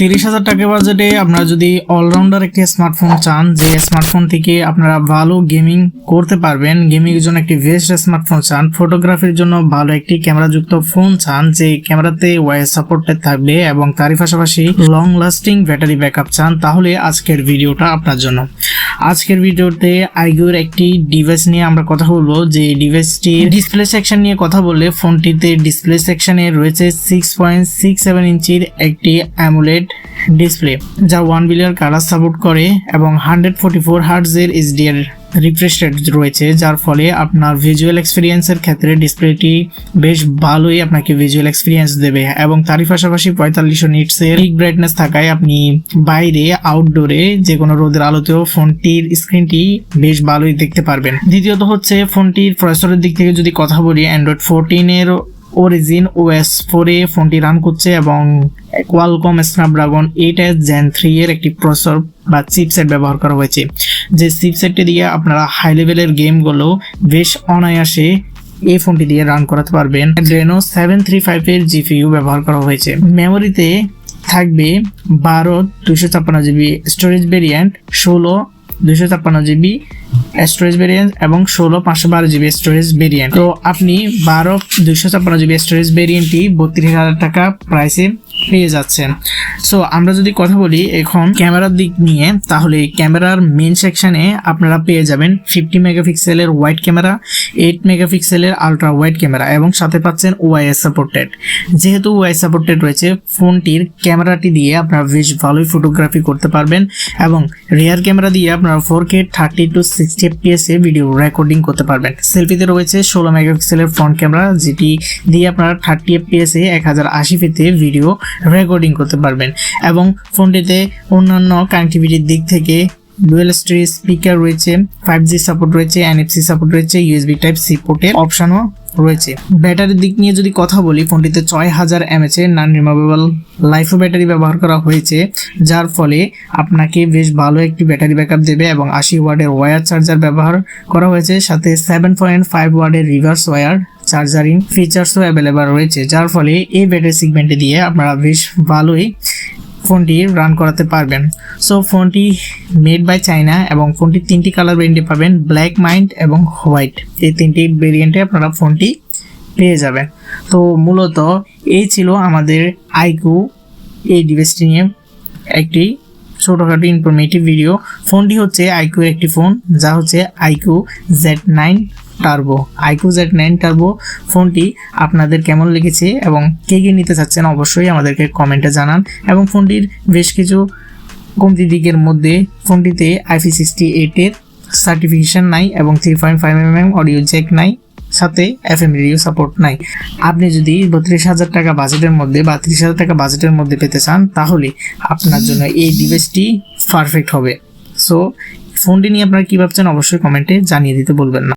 তিরিশ হাজার টাকা বাজেটে আপনারা যদি অলরাউন্ডার একটি স্মার্টফোন চান, যে স্মার্টফোন থেকে আপনারা ভালো গেমিং করতে পারবেন গেমিং এর জন্য একটি বেস্ট স্মার্টফোন চান ফটোগ্রাফির জন্য ভালো একটি ক্যামেরাযুক্ত ফোন চান, যে ক্যামেরাতে ওয়াই সাপোর্টেড থাকবে এবং তারই পাশাপাশি লং লাস্টিং ব্যাটারি ব্যাকআপ চান, তাহলে আজকের ভিডিওটা আপনার জন্য। আজকের ভিডিওতে আইগুর একটি ডিভাইস নিয়ে আমরা কথা বলব। যে ডিভাইসটির ডিসপ্লে সেকশন নিয়ে কথা বললে ফোনটিতে ডিসপ্লে সেকশনে রয়েছে সিক্স পয়েন্ট সিক্স সেভেন ইঞ্চির একটি অ্যামুলেট ডিসপ্লে যা ওয়ান বিলিয়ন কালার সাপোর্ট করে এবং হান্ড্রেড ফোর্টি ফোর হার্টজের এইচডিআর রিফ্রেশ রেট রয়েছে, যার ফলে আপনার ভিজুয়াল এক্সপিরিয়েন্সের ক্ষেত্রে ডিসপ্লেটি বেশ ভালোই আপনাকে ভিজুয়াল এক্সপিরিয়েন্স দেবে এবং তারই পাশাপাশি পঁয়তাল্লিশশো নিটসের পিক ব্রাইটনেস থাকায় আপনি বাইরে আউটডোরে যে কোনো রোদের আলোতেও ফোনটির স্ক্রিনটি বেশ ভালোই দেখতে পারবেন। দ্বিতীয়ত হচ্ছে ফোনটির প্রসেসরের দিক থেকে যদি কথা বলি অ্যান্ড্রয়েড ফোরটিনের অরিজিন ওএস ফোরে ফোনটি রান করছে এবং Qualcomm Snapdragon eight S Gen three এর একটি প্রসেসর বা চিপসেট ব্যবহার করা হয়েছে। যে চিপসেটটি দিয়ে আপনারা হাই লেভেলের গেমগুলো বেশ অনায়াসে এই ফোনটি দিয়ে রান করাতে পারবেন। রেনো সেভেন থ্রি ফাইভ এর জিপিইউ ব্যবহার করা হয়েছে। মেমোরিতে থাকবে বারো দুশো ছাপ্পান্ন জিবি স্টোরেজ ভেরিয়েন্ট ষোলো দুশো ছাপ্পান্ন জিবি স্টোরেজ ভেরিয়েন্ট এবং ষোলো পাঁচশো বারো জিবি স্টোরেজ ভেরিয়েন্ট তো আপনি বারো দুশো ছাপ্পান্ন জিবি স্টোরেজ ভেরিয়েন্টটি বত্রিশ হাজার টাকা প্রাইসে পেয়ে যাচ্ছেন সো আমরা যদি কথা বলি এখন ক্যামেরার দিক নিয়ে, তাহলে ক্যামেরার মেন সেকশানে আপনারা পেয়ে যাবেন ফিফটি মেগাপিক্সেলের ওয়াইড ক্যামেরা এইট মেগাপিক্সেলের আলট্রা ওয়াইড ক্যামেরা এবং সাথে পাচ্ছেন ওয়াইএস সাপোর্টেড যেহেতু ওয়াই সাপোর্টেড রয়েছে, ফোনটির ক্যামেরাটি দিয়ে আপনারা বেশ ভালোই ফটোগ্রাফি করতে পারবেন এবং রিয়ার ক্যামেরা দিয়ে আপনারা four K thirty two sixty FPS video recording করতে পারবেন। সেলফিতে রয়েছে ষোলো মেগাপিক্সেলের ফ্রন্ট ক্যামেরা যেটি দিয়ে আপনারা থার্টি এফপিএস এক হাজার আশি ফিতে ভিডিও রেকর্ডিং করতে পারবেন। এবং ফোনটিতে অন্যান্য কানেক্টিভিটির দিক থেকে ডুয়েল স্ট্রি স্পিকার রয়েছে ফাইভ জি সাপোর্ট রয়েছে এনএফসি সাপোর্ট রয়েছে ইউএসবি টাইপ সি পোর্টের অপশনও রয়েছে। ব্যাটারির দিক নিয়ে যদি কথা বলি, ফোনটিতে ছয় হাজার এমএচ এর নন রিমুভেবল লাইফো ব্যাটারি ব্যবহার করা হয়েছে, যার ফলে আপনাকে বেশ ভালো একটি ব্যাটারি ব্যাকআপ দেবে এবং আশি ওয়ার্ডের ওয়্যার চার্জার ব্যবহার করা হয়েছে, সাথে সেভেন পয়েন্ট ফাইভ ওয়ার্ডের রিভার্স ওয়্যার চার্জারিং ফিচার্সও অ্যাভেলেবল রয়েছে, যার ফলে এই ব্যাটারি সিগমেন্টে দিয়ে আপনারা বেশ ভালোই ফোনটি রান করাতে পারবেন। সো ফোনটি মেড বাই চাইনা এবং ফোনটির তিনটি কালার ভেরিয়েন্টে পাবেন ব্ল্যাক মাইন্ড এবং হোয়াইট এই তিনটি ভেরিয়েন্টে আপনারা ফোনটি পেয়ে যাবেন। তো, মূলত এই ছিল আমাদের আইকু এই ডিভাইসটি নিয়ে একটি ছোটোখাটো ইনফরমেটিভ ভিডিও ফোনটি হচ্ছে আইকু একটি ফোন যা হচ্ছে iQOO Z nine Turbo iQOO Z nine Turbo ফোনটি আপনাদের কেমন লেগেছে এবং কে কে নিতে চাচ্ছেন অবশ্যই আমাদেরকে কমেন্টে জানান এবং ফোনটির বেশ কিছু কমতি দিকের মধ্যে ফোনটিতে আইপি সিক্সটি এইটের সার্টিফিকেশন নাই এবং three point five M M audio jack নাই, সাথে এফ এম রেডিও সাপোর্ট নাই। আপনি যদি বত্রিশ হাজার টাকা বাজেটের মধ্যে বা ত্রিশ হাজার টাকা বাজেটের মধ্যে পেতে চান, তাহলে আপনার জন্য এই ডিভাইসটি পারফেক্ট হবে। সো ফোনটি নিয়ে আপনারা কী ভাবছেন অবশ্যই কমেন্টে জানিয়ে দিতে বলবেন না।